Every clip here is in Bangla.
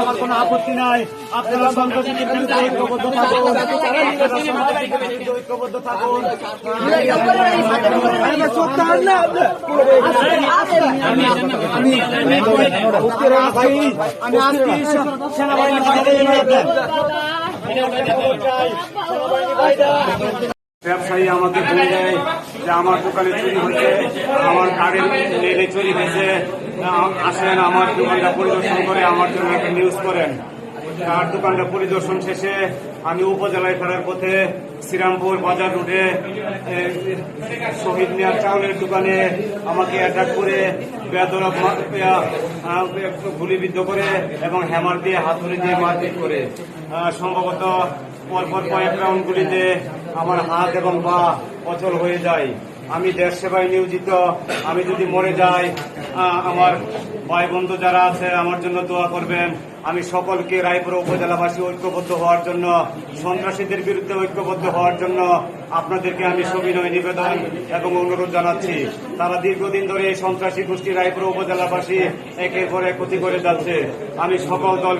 আমার কোনো আপত্তি নাই আপনারা সন্ত্রাসীদের বিরুদ্ধে ঐক্যবদ্ধ থাকুন ঐক্যবদ্ধ থাকুন আমি আজকে সেনাবাহিনী ব্যবসায়ী আমাকে বলে দেয় যে আমার দোকানে চুরি হয়েছে আমার গাড়ির রেলে চুরি হয়েছে আসেন, আমার দোকানটা পরিদর্শন করে, আমার জন্য একটা নিউজ করেন। তার দোকানটা পরিদর্শন শেষে আমি উপজেলায় ফেরার পথে শ্রীরামপুর বাজার এ, শহীদ মিয়ার চাউলের দোকানে আমাকে অ্যাটাক করে ইয়া, গুলিবিদ্ধ করে এবং হ্যামার দিয়ে হাতুড়ি দিয়ে মারপিট করে। সম্ভবত পরপর কয়েক রাউন্ড গুলিতে আমার হাত এবং পা অচল হয়ে যায়। আমি দেশ সেবায় নিয়োজিত, আমি যদি মরে যাই আমার ভাই বন্ধু যারা আছে, আমার জন্য দোয়া করবেন। আমি সকলকে রায়পুর উপজেলাবাসী ঐক্যবদ্ধ হওয়ার জন্য, সন্ত্রাসীদের বিরুদ্ধে ঐক্যবদ্ধ হওয়ার জন্য আপনাদেরকে আমি সবিনয় নিবেদন এবং অনুরোধ জানাচ্ছি। তারা দীর্ঘদিন ধরে এই সন্ত্রাসী গোষ্ঠী রায়পুর উপজেলাবাসী একের পর এক ক্ষতি করে যাচ্ছে। আমি সকল দল,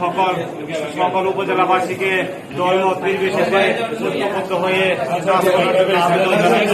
সকল সকল উপজেলাবাসীকে দলমত নির্বিশেষে ঐক্যবদ্ধ হয়ে আবেদন জানাচ্ছি।